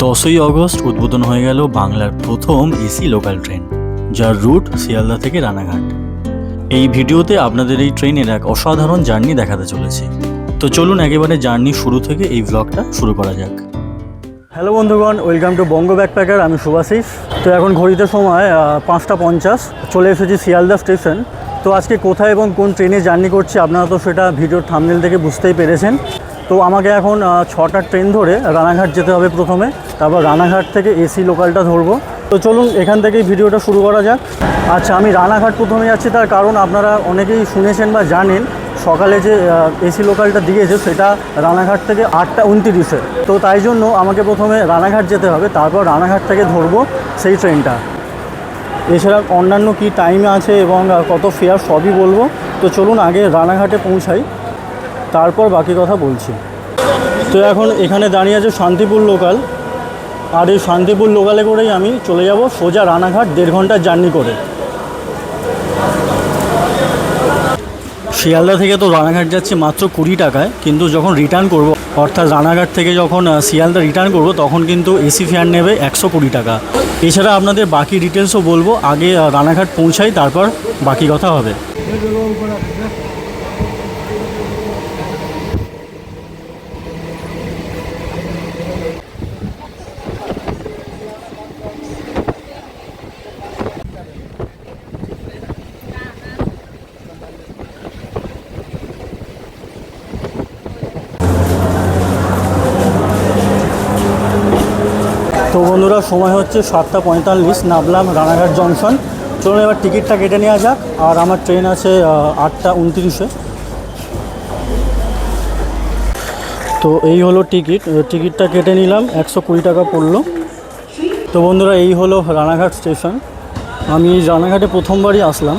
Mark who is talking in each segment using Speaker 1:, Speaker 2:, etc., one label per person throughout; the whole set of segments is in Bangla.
Speaker 1: দশই অগস্ট উদ্বোধন হয়ে গেল বাংলার প্রথম এসি লোকাল ট্রেন, যার রুট শিয়ালদা থেকে রানাঘাট। এই ভিডিওতে আপনাদের এই ট্রেনের এক অসাধারণ জার্নি দেখাতে চলেছি। তো চলুন একেবারে জার্নি শুরু থেকে এই ব্লগটা শুরু করা যাক। হ্যালো বন্ধুগণ ওয়েলকাম টু বঙ্গ ব্যাকপ্যাকার আমি সুভাশিস তো এখন ঘড়িতে সময় পাঁচটা পঞ্চাশ, চলে এসেছি শিয়ালদা স্টেশন। তো আজকে কোথায় এবং কোন ট্রেনে জার্নি করছি আপনারা তো সেটা ভিডিওর থামনেল থেকে বুঝতেই পেরেছেন। তো আমাকে এখন ছটা ট্রেন ধরে রানাঘাট যেতে হবে প্রথমে, তারপর রানাঘাট থেকে এসি লোকালটা ধরবো। তো চলুন, এখান থেকেই ভিডিওটা শুরু করা যাক। আচ্ছা আমি রানাঘাট প্রথমে যাচ্ছি, তার কারণ আপনারা অনেকেই শুনেছেন বা জানেন, সকালে যে এসি লোকালটা দিয়েছে, সেটা রানাঘাট থেকে আটটা উনতিরিশে। তো তাই জন্য আমাকে প্রথমে রানাঘাট যেতে হবে, তারপর রানাঘাট থেকে ধরবো সেই ট্রেনটা। এছাড়া অন্যান্য কি টাইমে আছে এবং কত ফেয়ার সবই বলব। তো চলুন, আগে রানাঘাটে পৌঁছাই, তারপর বাকি কথা বলছি। তো এখন এখানে দাঁড়িয়ে আছে শান্তিপুর লোকাল আর এই শান্তিপুর লোকালে করেই আমি চলে যাব সোজা রানাঘাট দেড় ঘণ্টার জার্নি করে। শিয়ালদা থেকে তো রানাঘাট যাচ্ছে মাত্র কুড়ি টাকায়, কিন্তু যখন রিটার্ন করব, অর্থাৎ রানাঘাট থেকে যখন শিয়ালদা রিটার্ন করব, তখন কিন্তু এসি ফেয়ার নেবে একশো কুড়ি টাকা। এছাড়া আপনাদের বাকি ডিটেলসও বলব, আগে রানাঘাট পৌঁছাই তারপর বাকি কথা হবে। তো বন্ধুরা, সময় হচ্ছে সাতটা পঁয়তাল্লিশ, নামলাম রানাঘাট জংশন। চলুন এবার টিকিটটা কেটে নেওয়া যাক, আর আমার ট্রেন আছে আটটা উনত্রিশে। তো এই হলো টিকিট টিকিটটা কেটে নিলাম, একশো কুড়ি টাকা পড়ল। তো বন্ধুরা, এই হলো রানাঘাট স্টেশন। আমি রানাঘাটে প্রথমবারই আসলাম।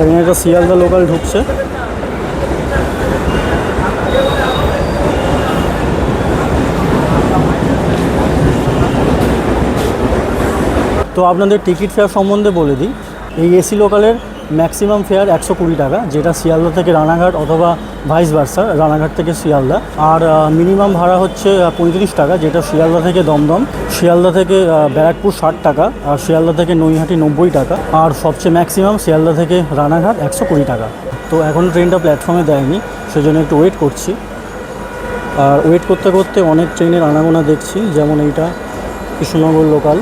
Speaker 1: এখানে একটা শিয়ালদা লোকাল ঢুকছে। তো আপনাদের টিকিট ফেয়ার সম্বন্ধে বলে দিই। এই এসি লোকালের ম্যাক্সিমাম ফেয়ার একশো কুড়ি টাকা, যেটা শিয়ালদা থেকে রানাঘাট অথবা ভাইস ভার্সা রানাঘাট থেকে শিয়ালদা। আর মিনিমাম ভাড়া হচ্ছে পঁয়ত্রিশ টাকা, যেটা শিয়ালদা থেকে দমদম, শিয়ালদা থেকে ব্যারাকপুর ষাট টাকা, আর শিয়ালদা থেকে নৈহাটি নব্বই টাকা। আর সবচেয়ে ম্যাক্সিমাম শিয়ালদা থেকে রানাঘাট একশো কুড়ি টাকা। তো এখন ট্রেনটা প্ল্যাটফর্মে দেয়নি, সেজন্য একটু ওয়েট করছি। আর ওয়েট করতে করতে অনেক ট্রেনের আনাগোনা দেখছি, যেমন এইটা কৃষ্ণনগর লোকাল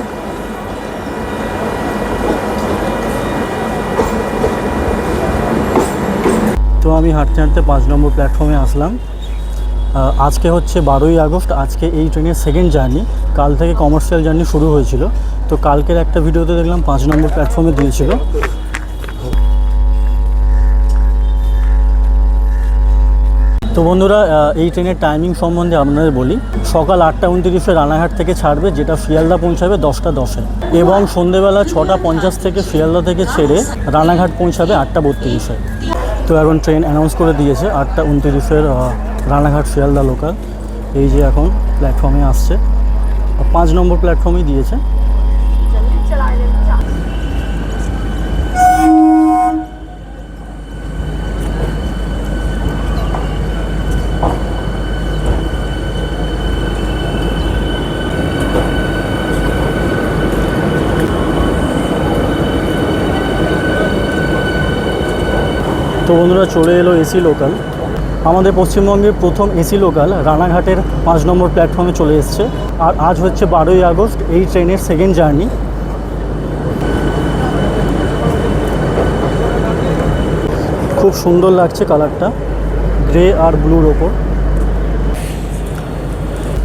Speaker 1: তো আমি হাঁটতে হাঁটতে পাঁচ নম্বর প্ল্যাটফর্মে আসলাম। আজকে হচ্ছে বারোই আগস্ট, আজকে এই ট্রেনের সেকেন্ড জার্নি কাল থেকে কমার্শিয়াল জার্নি শুরু হয়েছিল। তো কালকের একটা ভিডিওতে দেখলাম পাঁচ নম্বর প্ল্যাটফর্মে দিয়েছিল। তো বন্ধুরা এই ট্রেনের টাইমিং সম্বন্ধে আপনাদের বলি। সকাল আটটা উনত্রিশে রানাঘাট থেকে ছাড়বে, যেটা শিয়ালদা পৌঁছাবে দশটা দশে। এবং সন্ধেবেলা ছটা পঞ্চাশ থেকে শিয়ালদা থেকে ছেড়ে রানাঘাট পৌঁছাবে আটটা বত্রিশে। তো এখন ট্রেন অ্যানাউন্স করে দিয়েছে আটটা উনত্রিশের রানাঘাট শিয়ালদা লোকাল এই যে এখন প্ল্যাটফর্মে আসছে। পাঁচ নম্বর প্ল্যাটফর্মেই দিয়েছে। তো বন্ধুরা চলে এলো এসি লোকাল। আমাদের পশ্চিমবঙ্গের প্রথম এসি লোকাল, রানাঘাটের পাঁচ নম্বর প্ল্যাটফর্মে চলে এসছে। আর আজ হচ্ছে বারোই আগস্ট, এই ট্রেনের সেকেন্ড জার্নি খুব সুন্দর লাগছে কালারটা গ্রে আর ব্লুর ওপর।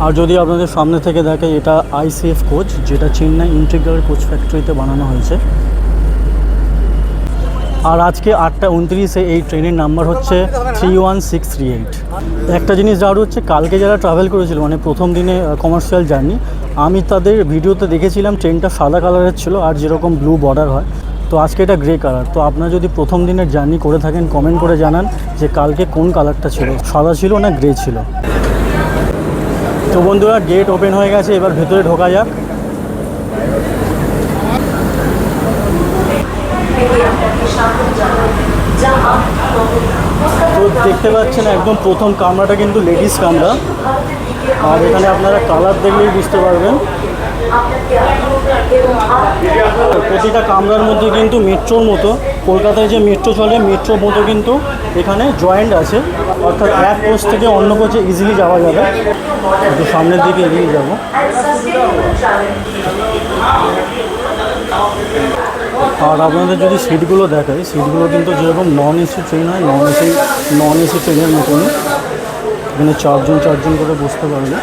Speaker 1: আর যদি আপনাদের সামনে থেকে দেখে, এটা আইসিএফ কোচ যেটা চেন্নাই ইন্টিগ্রাল কোচ ফ্যাক্টরিতে বানানো হয়েছে। আর আজকে আটটা উনত্রিশে এই ট্রেনের নাম্বার হচ্ছে three one six three eight একটা জিনিস যাওয়ার হচ্ছে, কালকে যারা ট্রাভেল করেছিল মানে প্রথম দিনে কমার্শিয়াল জার্নি আমি তাদের ভিডিওতে দেখেছিলাম, ট্রেনটা সাদা কালারের ছিল আর যেরকম ব্লু বর্ডার হয়। তো আজকে এটা গ্রে কালার তো আপনারা যদি প্রথম দিনের জার্নি করে থাকেন কমেন্ট করে জানান যে কালকে কোন কালারটা ছিল, সাদা ছিল না গ্রে ছিল। তো বন্ধুরা গেট ওপেন হয়ে গেছে, এবার ভেতরে ঢোকা যাক। তো দেখতে পাচ্ছেন একদম প্রথম কামরাটা কিন্তু লেডিস কামরা। আর এখানে আপনারা কালার দেখলেই বুঝতে পারবেন। প্রতিটা কামরার মধ্যে কিন্তু মেট্রোর মতো। কলকাতায় যে মেট্রো চলে মেট্রোর মতো কিন্তু এখানে জয়েন্ট আছে। অর্থাৎ এক কোচ থেকে অন্য কোচে ইজিলি যাওয়া যাবে। একটু সামনের দিকে এগিয়ে যাব। আর আপনাদের যদি সিটগুলো দেখায় সিটগুলো কিন্তু যেরকম নন এসি ট্রেন হয় নন এসি নন এসি ট্রেনের মতন এখানে চারজন চারজন করে বসতে পারবে।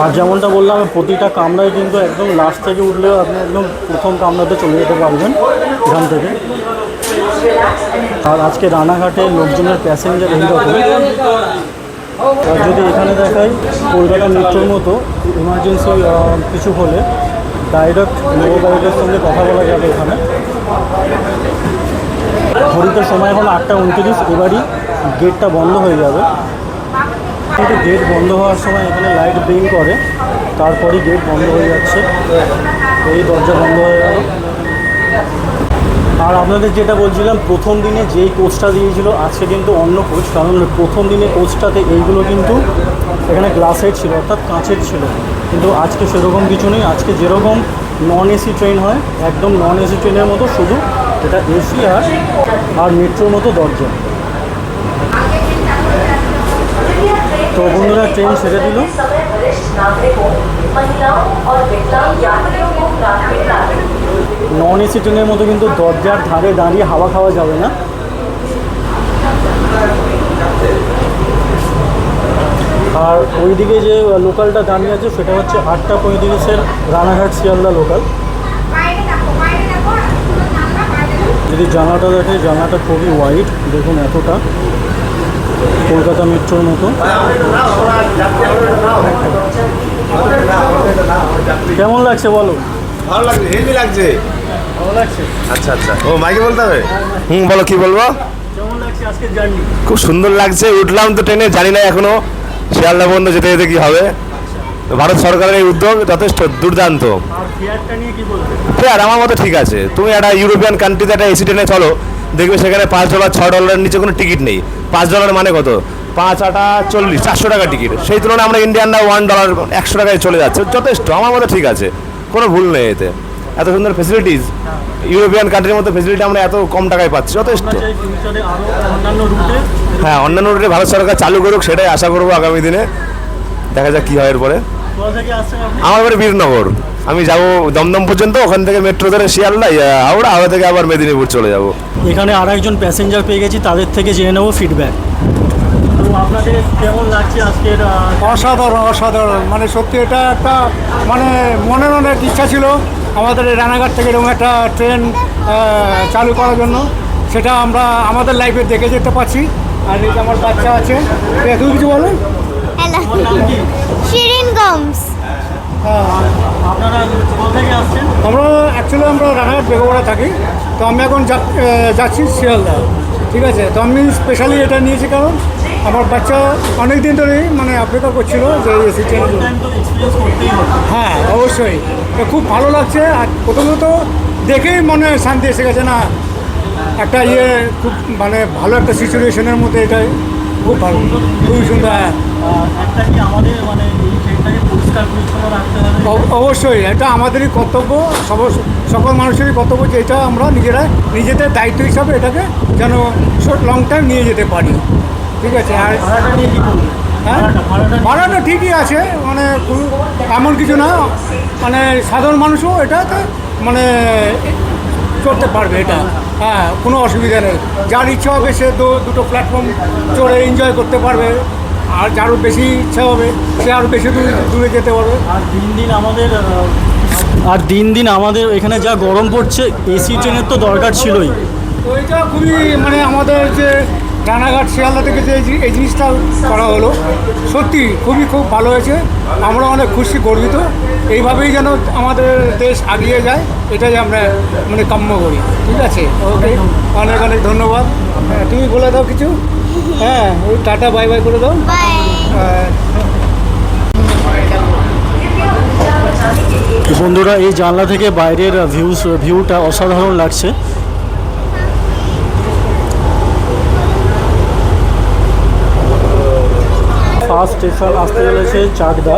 Speaker 1: আর যেমনটা বললাম, প্রতিটা কামরায় কিন্তু একদম লাস্ট থেকে উঠলেও আপনি একদম প্রথম কামরাতে চলে যেতে পারবেন এখান থেকে। আর আজকে রানাঘাটে লোকজনের প্যাসেঞ্জার এইরকম আর যদি এখানে দেখাই, কলকাতা মেট্রোর মতো ইমার্জেন্সি কিছু হলে ডাইরেক্ট লো সঙ্গে কথা বলা যাবে এখানে। ঘড়িতে সময় এখন আটটা উনত্রিশ, এবারই গেটটা বন্ধ হয়ে যাবে। কিন্তু গেট বন্ধ হওয়ার সময় এখানে লাইট ব্লিং করে, তারপরই গেট বন্ধ হয়ে যাচ্ছে। এই দরজা বন্ধ হয়ে গেল। আর আপনাদের যেটা বলছিলাম, প্রথম দিনে যেই কোচটা দিয়েছিল, আজকে কিন্তু অন্য কোচ কারণ প্রথম দিনে কোচটাতে এইগুলো কিন্তু এখানে গ্লাসের ছিল, অর্থাৎ কাঁচের ছিল। কিন্তু আজকে সেরকম কিছু নেই, আজকে যেরকম নন এসি ট্রেন হয়, একদম নন এসি ট্রেনের মতো, শুধু এটা এসি আর আর মেট্রোর মতো দরজা।
Speaker 2: তো বন্ধুরা ট্রেন ছেড়ে দিল।
Speaker 1: নন এসি ট্রেনের মতো কিন্তু দরজার ধারে দাঁড়িয়ে হাওয়া খাওয়া যাবে না। আর ওইদিকে যে লোকালটা দাঁড়িয়ে আছে, সেটা হচ্ছে আটটা পঁয়ত্রিশের রানাঘাট শিয়ালদা লোকাল। যদি জানাটা দেখে জানাটা খুবই ওয়াইড দেখুন এতটা। কলকাতা মেট্রোর মতো। কেমন লাগছে বলো?
Speaker 3: ভালো লাগছে হেভি লাগছে। আচ্ছা আচ্ছা। ও মাইকে বলতে হবে? হুম বলো কি বলব? খুব সুন্দর লাগছে উঠলাম তো ট্রেনে জানি না এখনও। শিয়ালদা পর্যন্ত যেতে যেতে কি হবে। তো ভারত সরকারের এই উদ্যোগ যথেষ্ট দুর্দান্ত। ফেয়ার আমার মতো ঠিক আছে। তুমি একটা ইউরোপিয়ান কান্ট্রিতে একটা এসি ট্রেনে চলো দেখবে সেখানে পাঁচ ডলার ছ ডলারের নিচে কোনো টিকিট নেই। পাঁচ ডলার মানে কত? পাঁচ আটা চল্লিশ চারশো টাকা টিকিট সেই তুলনায় আমরা ইন্ডিয়ানরা ওয়ান ডলার একশো টাকায় চলে যাচ্ছে। যথেষ্ট আমার মতো ঠিক আছে। কোনো ভুল নেই এতে। এত সুন্দর ফেসিলিটিস ইউরোপিয়ান কান্ট্রির মতো ফেসিলিটি আমরা এত কম টাকায় পাচ্ছি যথেষ্ট। হ্যাঁ অন্যান্য রুটে ভারত সরকার চালু করুক সেটাই আশা করব আগামী দিনে। দেখা যাক কী হয় এরপরে। আমার বাড়ি বীরনগর। আমি যাব দমদম পর্যন্ত ওখান থেকে মেট্রো ধরে শিয়ালদা হাওড়া হাওড়া থেকে আবার মেদিনীপুর চলে যাব।
Speaker 1: এখানে আর একজন প্যাসেঞ্জার পেয়ে গেছি তাদের থেকে জেনে নেব ফিডব্যাক আপনাদের কেমন লাগছে আজকের
Speaker 4: অসাধারণ অসাধারণ। মানে সত্যি এটা একটা মানে মনের অনেক ইচ্ছা ছিল আমাদের এই রানাঘাট থেকে এরকম একটা ট্রেন চালু করার জন্য। সেটা আমরা আমাদের লাইফে দেখে যেতে পারছি। আর এই যে আমার বাচ্চা আছে তুমি কিছু বলো?
Speaker 5: শিরিন গমস।
Speaker 4: হ্যাঁ। আমরা অ্যাকচুয়ালি আমরা রানাঘাট বেগোড়া থাকি। তো আমি এখন যাচ্ছি শিয়ালদা। ঠিক আছে? তো আমি স্পেশালি এটা নিয়েছি কারণ আমার বাচ্চা অনেক দিন ধরেই মানে অপেক্ষা করছিল যে এসি হ্যাঁ অবশ্যই। খুব ভালো লাগছে। আর প্রথমত দেখেই মনে শান্তি এসে গেছে না, একটা ইয়ে খুব মানে ভালো একটা সিচুয়েশনের মধ্যে এটাই। খুব ভালো। খুবই সুন্দর হ্যাঁ। অবশ্যই, এটা আমাদেরই কর্তব্য। সব সকল মানুষেরই কর্তব্য যে এটা আমরা নিজেরা নিজেদের দায়িত্ব হিসাবে এটাকে যেন লং টাইম নিয়ে যেতে পারি। ঠিক আছে আর হ্যাঁ?
Speaker 1: ভাড়াটা
Speaker 4: ঠিকই আছে মানে এমন কিছু না মানে সাধারণ মানুষও এটাতে মানে চড়তে পারবে এটা হ্যাঁ কোনো অসুবিধা নেই। যার ইচ্ছা হবে সে দু- দুটো প্ল্যাটফর্ম চড়ে এনজয় করতে পারবে আর যারও বেশি ইচ্ছা হবে সে আরও বেশি দূরে দূরে যেতে পারবে।
Speaker 1: আর দিন দিন আমাদের আর দিন দিন আমাদের এখানে যা গরম পড়ছে এসি ট্রেনের তো দরকার ছিলই।
Speaker 4: তো এটা খুবই মানে আমাদের যে রানাঘাট শিয়ালদা থেকে যে এই জিনিসটা করা হলো। সত্যি খুবই খুব ভালো হয়েছে। আমরা অনেক খুশি, গর্বিত। এইভাবেই যেন আমাদের দেশ আগিয়ে যায়, এটাই আমরা মানে কাম্য করি। ঠিক আছে? ওকে অনেক অনেক ধন্যবাদ। হ্যাঁ তুমি বলে দাও কিছু? হ্যাঁ ওই টাটা, বাই বাই করে দাও।
Speaker 1: বন্ধুরা, এই জানলা থেকে বাইরের ভিউস ভিউটা অসাধারণ লাগছে। লাস্ট স্টেশন আসতে চলেছে চাকদা।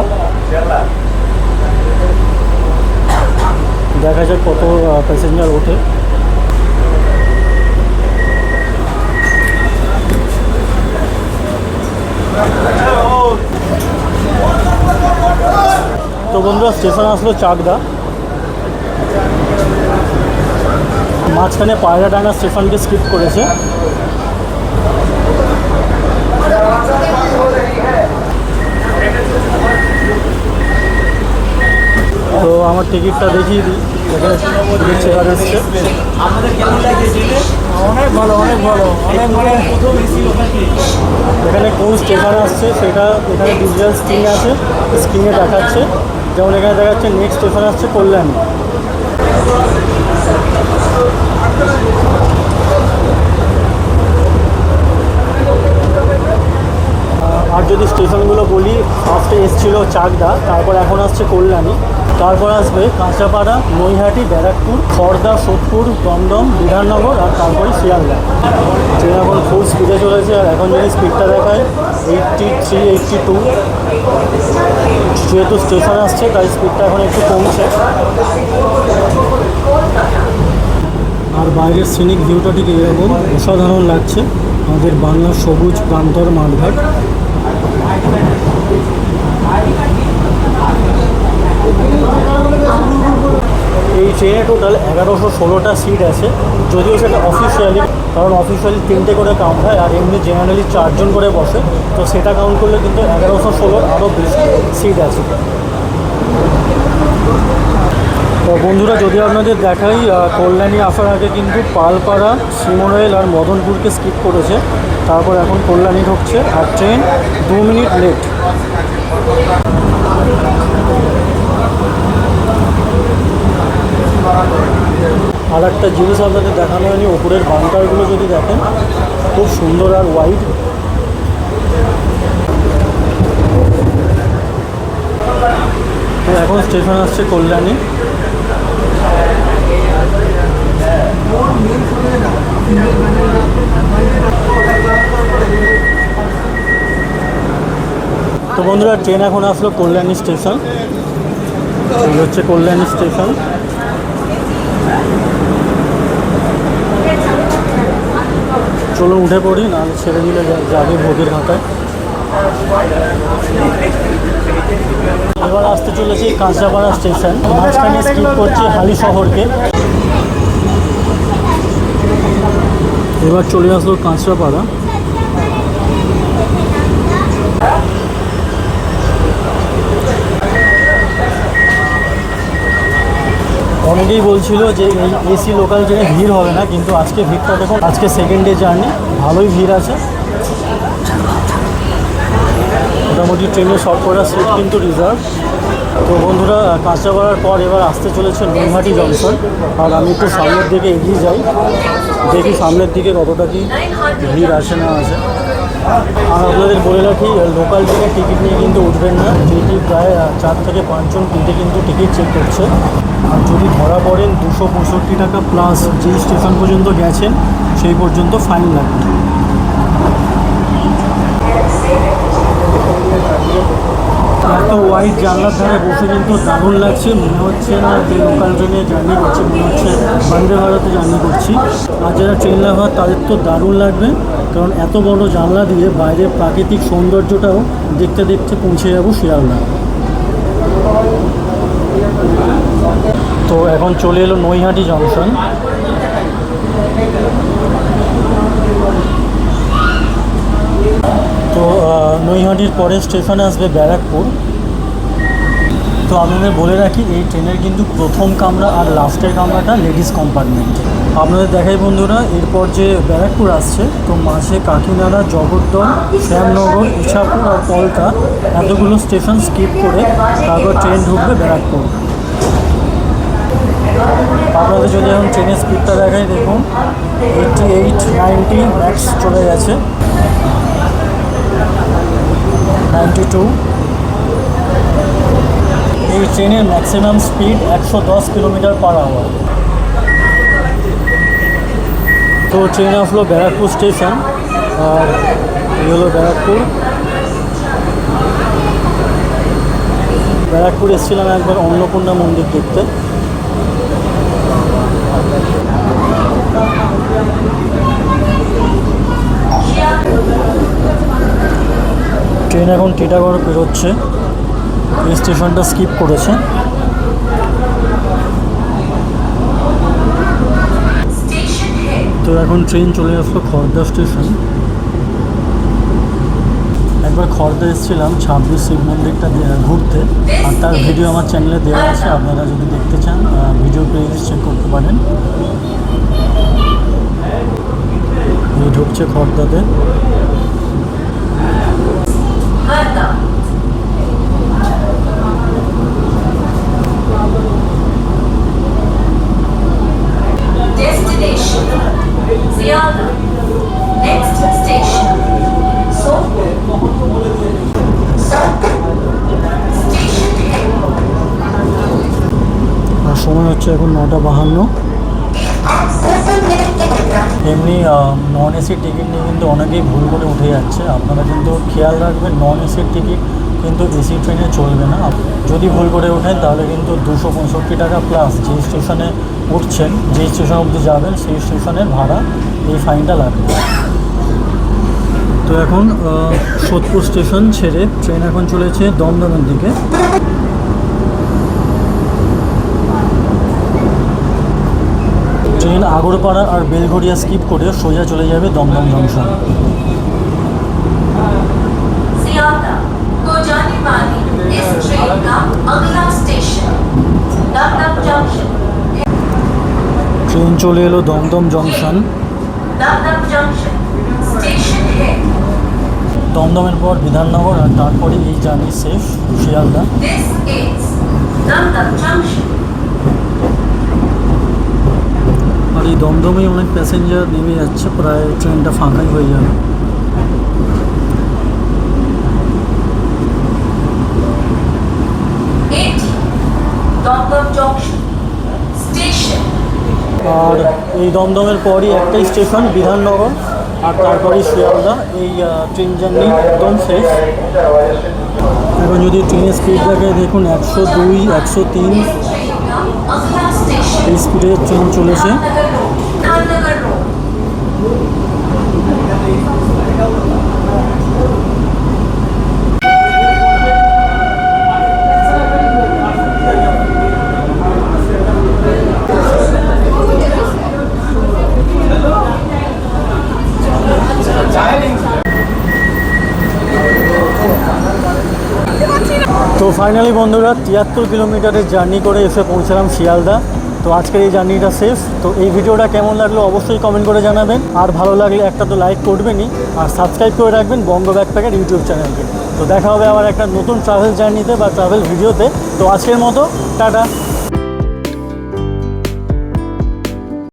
Speaker 1: দেখা যাক কত প্যাসেঞ্জার ওঠে। তো বন্ধুরা, স্টেশন আসলো চাকদা। মাঝখানে পায়রাডাঙ্গা স্টেশনকে স্কিপ করেছে। তো আমার টিকিটটা দেখিয়ে দিই। এখানে টিকিট এসছে
Speaker 4: অনেক ভালো অনেক ভালো। অনেক মানে
Speaker 1: এখানে কোন স্টেশন আসছে সেটা এখানে ডিজিটাল স্ক্রিন আছে স্ক্রিনে দেখাচ্ছে। যেমন এখানে দেখাচ্ছে নেক্সট স্টেশন আসছে কল্যাণী। আর যদি স্টেশনগুলো বলি ফার্স্টে এসছিল চাকদা তারপর এখন আসছে কল্যাণী। তারপর আসবে কাঁচাপাড়া, নৈহাটি, ব্যারাকপুর খড়দা সোদপুর দমদম বিধাননগর আর তারপরে শিয়ালদা। ট্রেন এখন ফুল স্পিডে চলেছে আর এখন যদি স্পিডটা দেখায় এইটটি থ্রি এইটটি টু যেহেতু স্টেশন আসছে, তাই স্পিডটা এখন একটু কমছে। আর বাইরের সিনিক ভিউটা ঠিক এরকম, অসাধারণ লাগছে। আমাদের বাংলার সবুজ প্রান্তর মাঠঘাট। এই ট্রেনে টোটাল এগারোশো ষোলোটা সিট আছে। যদিও সেটা অফিসিয়ালি কারণ অফিসিয়ালি তিনটে করে কাউন্ট হয়, আর এমনি জেনারেলি চারজন করে বসে। তো সেটা কাউন্ট করলে কিন্তু এগারোশো ষোলোর আরও বেশি সিট আছে। তো বন্ধুরা, যদি আপনাদের দেখাই কল্যাণী আসার আগে কিন্তু পালপাড়া, সিমরাইল আর মদনপুরকে স্কিপ করেছে। তারপর এখন কল্যাণী ঢুকছে, আর ট্রেন দু মিনিট লেট আর একটা জিনিস আপনাদের দেখানো হয়নি, ওপরের বাংকারগুলো যদি দেখেন, খুব সুন্দর আর ওয়াইড তো এখন স্টেশন আসছে কল্যাণী। তো বন্ধুরা, ট্রেন এখন আসলো কল্যাণী স্টেশন। হচ্ছে কল্যাণী স্টেশন। চলো উঠে পড়ি না ছেড়ে দিলে যাবে ভোগের ঢাকায় এবার আসতে চলেছি কাঁচরাপাড়া স্টেশন। মাঝখানে স্কিপ করছি হালি শহরকে। এবার চলে আসলো কাঁচরাপাড়া অনেকেই বলছিল যে এই এসি লোকাল ট্রেনে ভিড় হবে না, কিন্তু আজকে ভিড়টা দেখুন, আজকে সেকেন্ড ডে জার্নি ভালোই ভিড় আছে। মোটামুটি সব কটা সিট কিন্তু রিজার্ভ তো বন্ধুরা কাঁচরাপাড়ার পর এবার আসতে চলেছে নৈহাটি জংশন আর আমি একটু সামনের দিকে এগিয়ে যাই, দেখি সামনের দিকে কতটা কি ভিড় আসে না আসে। আর আপনাদের বলে রাখি লোকাল ট্রেনে টিকিট নিয়ে কিন্তু উঠবেন না। যেটি প্রায় চার থেকে পাঁচজন কিনতে কিন্তু টিকিট চেক করছে। আর যদি ধরা পড়েন দুশো পঁয়ষট্টি টাকা প্লাস যেই স্টেশন পর্যন্ত গেছেন, সেই পর্যন্ত ফাইন লাগবে। এত ওয়াইড জানলার ধারে বসে কিন্তু দারুণ লাগছে। মনে হচ্ছে না যে লোকাল ট্রেনে জার্নি করছি, মনে হচ্ছে বন্দে ভারতে জার্নি করছি। আর যারা ট্রেন লাভার তাদের তো দারুণ লাগবে। কারণ এত বড় জানলা দিয়ে বাইরের প্রাকৃতিক সৌন্দর্যটাও দেখতে দেখতে পৌঁছে যাব শিয়ালদা। তো এখন চলে এলো নৈহাটি জংশন। তো নৈহাটির পরে স্টেশনে আসবে ব্যারাকপুর। তো আপনাদের বলে রাখি, এই ট্রেনের কিন্তু প্রথম কামরা আর লাস্টের কামরাটা লেডিস কম্পার্টমেন্ট। আপনাদের দেখাই বন্ধুরা, এরপর যে ব্যারাকপুর আসছে, তো মাঝে কাকিনাড়া, জগদ্দল, শ্যামনগর, ইছাপুর আর কলকা এতগুলো স্টেশন স্কিপ করে তারপর ট্রেন ঢুকবে ব্যারাকপুর। আপনাদের যদি এখন ট্রেনের স্পিডটা দেখাই, দেখুন এইটটি এইট নাইনটি ম্যাক্স চলে গেছে। নাইনটি টু এই ট্রেনের ম্যাক্সিমাম স্পিড একশো দশ কিলোমিটার পার আওয়ার তো ট্রেন আসলো ব্যারাকপুর স্টেশন আর এই হলো ব্যারাকপুর। ব্যারাকপুর এসেছিলাম একবার অন্নপূর্ণা মন্দির দেখতে। ট্রেন এখন টিটাগড় বেরোচ্ছে। স্টেশনটা স্কিপ করেছে। তো এখন ট্রেন চলে আসলো খর্দা স্টেশন। একবার খর্দা এসেছিলাম, ছাব্বিশ শিব মন্দিরটা ঘুরতে। আর তার ভিডিও আমার চ্যানেলে দেওয়া আছে, আপনারা যদি দেখতে চান ভিডিও প্লেলিস্ট চেক করতে পারেন। ঢুকছে খড়দাতে।
Speaker 6: Destination Ziada. Next station.
Speaker 1: আর সময় হচ্ছে এখন নটা বাহান্ন এমনি নন এসির টিকিট নিয়ে কিন্তু অনেকেই ভুল করে উঠে যাচ্ছে। আপনারা কিন্তু খেয়াল রাখবেন নন এসির টিকিট কিন্তু এসি ট্রেনে চলবে না। যদি ভুল করে ওঠেন, তাহলে কিন্তু দুশো পঁয়ষট্টি টাকা প্লাস যে স্টেশনে উঠছেন, যে স্টেশন অবধি যাবেন, সেই স্টেশনের ভাড়া এই ফাইনটা লাগবে। তো এখন সোদপুর স্টেশন ছেড়ে ট্রেন এখন চলেছে দমদমের দিকে। ট্রেন আগরপাড়া আর বেলঘড়িয়া স্কিপ করে সোজা চলে যাবে দমদম জংশন। ট্রেন চলে এলো দমদম জংশন। দমদমের পর বিধাননগর আর তারপরে এই জার্নি শেষ শিয়ালদা এই দমদমে অনেক প্যাসেঞ্জার নেমে যাচ্ছে প্রায় ট্রেনটা ফাঁকাই হয়ে যাবে। আর এই দমদমের পরই একটাই স্টেশন বিধাননগর আর তারপরই শিয়ালদা। এই ট্রেন জার্নি একদম শেষ। এখন যদি ট্রেনের স্পিড থাকে দেখুন একশো দুই একশো তিন। এই স্পিডে ট্রেন চলেছে। ফাইনালি বন্ধুরা, তিয়াত্তর কিলোমিটারের জার্নি করে এসে পৌঁছালাম শিয়ালদা। তো আজকের এই জার্নিটা শেষ। তো এই ভিডিওটা কেমন লাগল অবশ্যই কমেন্ট করে জানাবেন। আর ভালো লাগলে একটা তো লাইক করবেনই। আর সাবস্ক্রাইব করে রাখবেন বঙ্গ ব্যাকপ্যাকের ইউটিউব চ্যানেলকে তো দেখা হবে আবার একটা নতুন ট্রাভেল জার্নিতে বা ট্রাভেল ভিডিওতে তো আজকের মতো, টাটা।